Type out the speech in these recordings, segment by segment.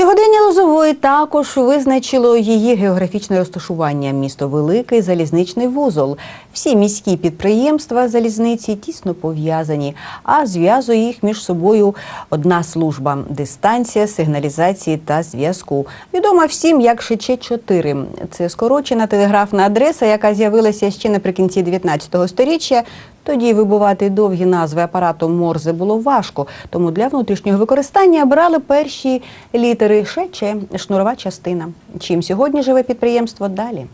Сьогодення Лозової також визначило її географічне розташування. Місто великий залізничний вузол. Всі міські підприємства залізниці тісно пов'язані, а зв'язує їх між собою одна служба дистанція сигналізації та зв'язку. Відома всім як шиче 4 Це скорочена телеграфна адреса, яка з'явилася ще наприкінці 19 століття. Тоді вибувати довгі назви апарату Морзе було важко, тому для внутрішнього використання брали перші літери ШЧ, шнурова частина. Чим сьогодні живе підприємство далі?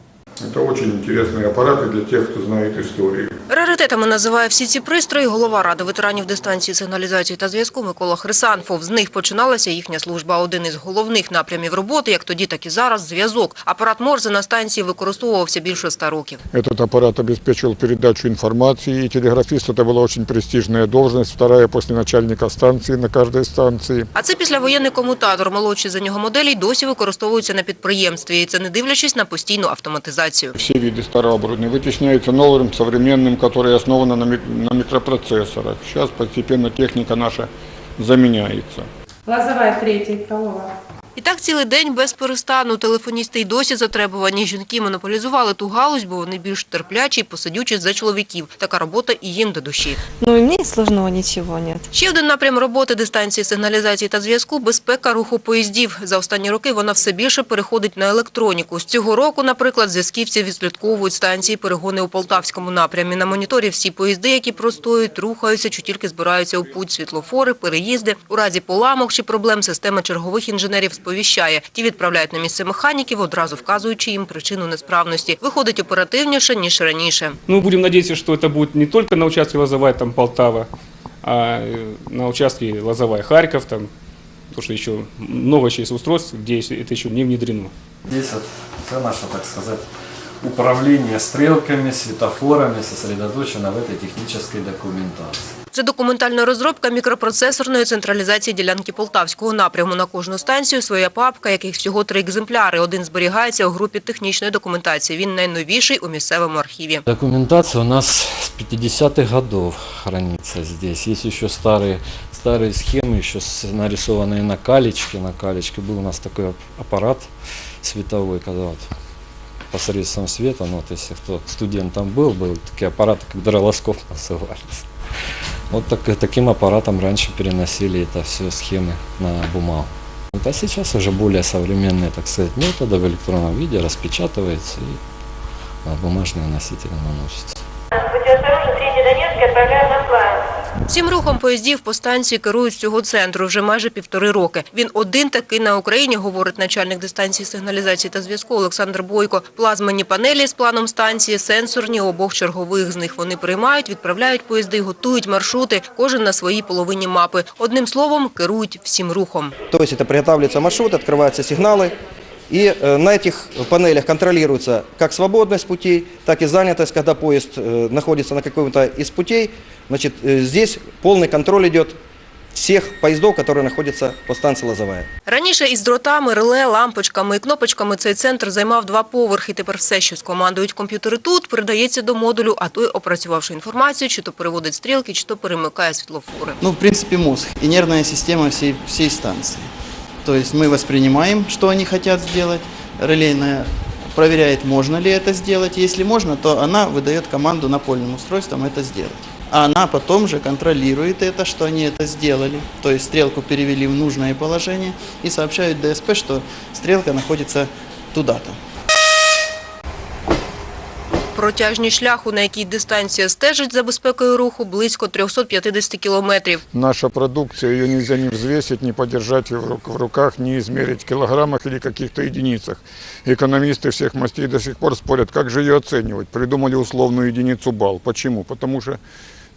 Это очень интересные аппараты для тех, кто знает историю. Раритетами називає всі ці пристрої голова ради ветеранів дистанції сигналізації та зв'язку Микола Хрисанфов. З них починалася їхня служба. Один із головних напрямів роботи, як тоді, так і зараз, зв'язок. Апарат Морзе на станції використовувався більше ста років. Этот аппарат обеспечивал передачу информации, и телеграфист это была очень престижная должность, вторая после начальника станции на каждой станции. А це післявоєнний комутатор. Молодші за нього моделі й досі використовуються на підприємстві. І це не дивлячись на постійну автоматизацію. Все виды старого оборудования вытесняются новым, современным, которое основано на микропроцессорах. Сейчас постепенно техника наша заменяется. Лозовая третья, правова. І так цілий день без перестану. Телефоністи й досі затребувані. Жінки монополізували ту галузь, бо вони більш терплячі й посидючі за чоловіків. Така робота і їм до душі. Ну и мне сложного ничего нет. Ще один напрям роботи дистанції сигналізації та зв'язку – безпека руху поїздів. За останні роки вона все більше переходить на електроніку. З цього року, наприклад, зв'язківці відслідковують станції перегони у Полтавському напрямі. На моніторі всі поїзди, які простоюють, рухаються чи тільки збираються у путь світлофори, переїзди. У разі поламок чи проблем система чергових інженерів сповіщає. Ті відправляють на місце механіків, одразу вказуючи їм причину несправності. Виходить оперативніше, ніж раніше. Ну, будем надеяться, что это будет не только на участке Лозовая, там, Полтава, а э, на участке Лозовая, Харьков, там, потому что еще много еще есть устройств, где еще- это еще не внедрено. Здесь вот все наше, так сказать, управление стрелками, светофорами сосредоточено в этой технической документации. Це документальна розробка мікропроцесорної централізації ділянки Полтавського напряму. На кожну станцію своя папка, яких всього три екземпляри. Один зберігається у групі технічної документації. Він найновіший у місцевому архіві. Документация у нас с 50-х годов хранится здесь. Есть еще старые, старые схемы, еще с- нарисованные на калечке. На калечке был у нас такой ап- аппарат световой, когда вот посредством света, ну вот если кто студентом был, был такие аппараты, как дролоскоп назывались. Вот так, таким аппаратом раньше переносили это все схемы на бумагу. А сейчас уже более современные, так сказать, методы в электронном виде распечатывается и на бумажные носители наносится. Будьте осторожны, Третий Донецкий отправляю на. Всім рухом поїздів по станції керують з цього центру вже майже півтори роки. Він один такий на Україні, говорить начальник дистанції сигналізації та зв'язку Олександр Бойко. Плазменні панелі з планом станції, сенсорні обох чергових з них вони приймають, відправляють поїзди, готують маршрути, кожен на своїй половині мапи. Одним словом, керують всім рухом. То есть это приготавливается маршрут, открываются сигналы, и э, на этих панелях контролируется как свободность путей, так и занятость, когда поезд э, находится на каком-то из путей. Значит, э, здесь полный контроль идет всех поездов, которые находятся по станции Лозовая. Раніше із дротами, реле, лампочками і кнопочками цей центр займав два поверхи. Тепер все, що скомандують комп'ютери тут, передається до модулю, а той, опрацювавши інформацію, чи то переводить стрілки, чи то перемикає світлофори. ну, в принципе, мозг и нервная система всей, всей станции. То есть мы воспринимаем, что они хотят сделать, релейная проверяет, можно ли это сделать. Если можно, то она выдает команду напольным устройствам это сделать. А она потом же контролирует это, что они это сделали. То есть стрелку перевели в нужное положение и сообщают ДСП, что стрелка находится туда-то. Протяжність шляху, на якій дистанція стежить за безпекою руху, близько 350 кілометрів. Наша продукция, ее нельзя ни взвесить, ни подержать в рук- в руках, ни измерить в килограммах или каких-то единицах. Экономисты всех мастей до сих пор спорят, как же ее оценивать. Придумали условную единицу балл. Почему? Потому что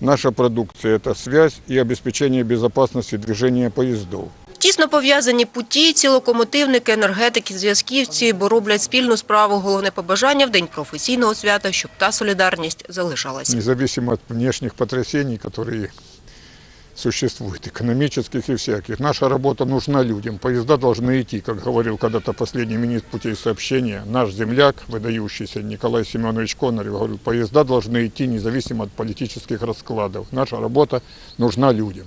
наша продукция – это связь и обеспечение безопасности движения поездов. Тісно пов'язані путі, ці локомотивники, енергетики, зв'язківці, бо роблять спільну справу. Головне побажання в день професійного свята, щоб та солідарність залишалась. Независимо от внешних потрясений, которые существуют, экономических и всяких. Наша работа нужна людям. Поезда должны идти, как говорил когда-то последний министр путей сообщения. Наш земляк, выдающийся Николай Семенович Конорев, говорил, поезда должны идти независимо от политических раскладов. Наша работа нужна людям.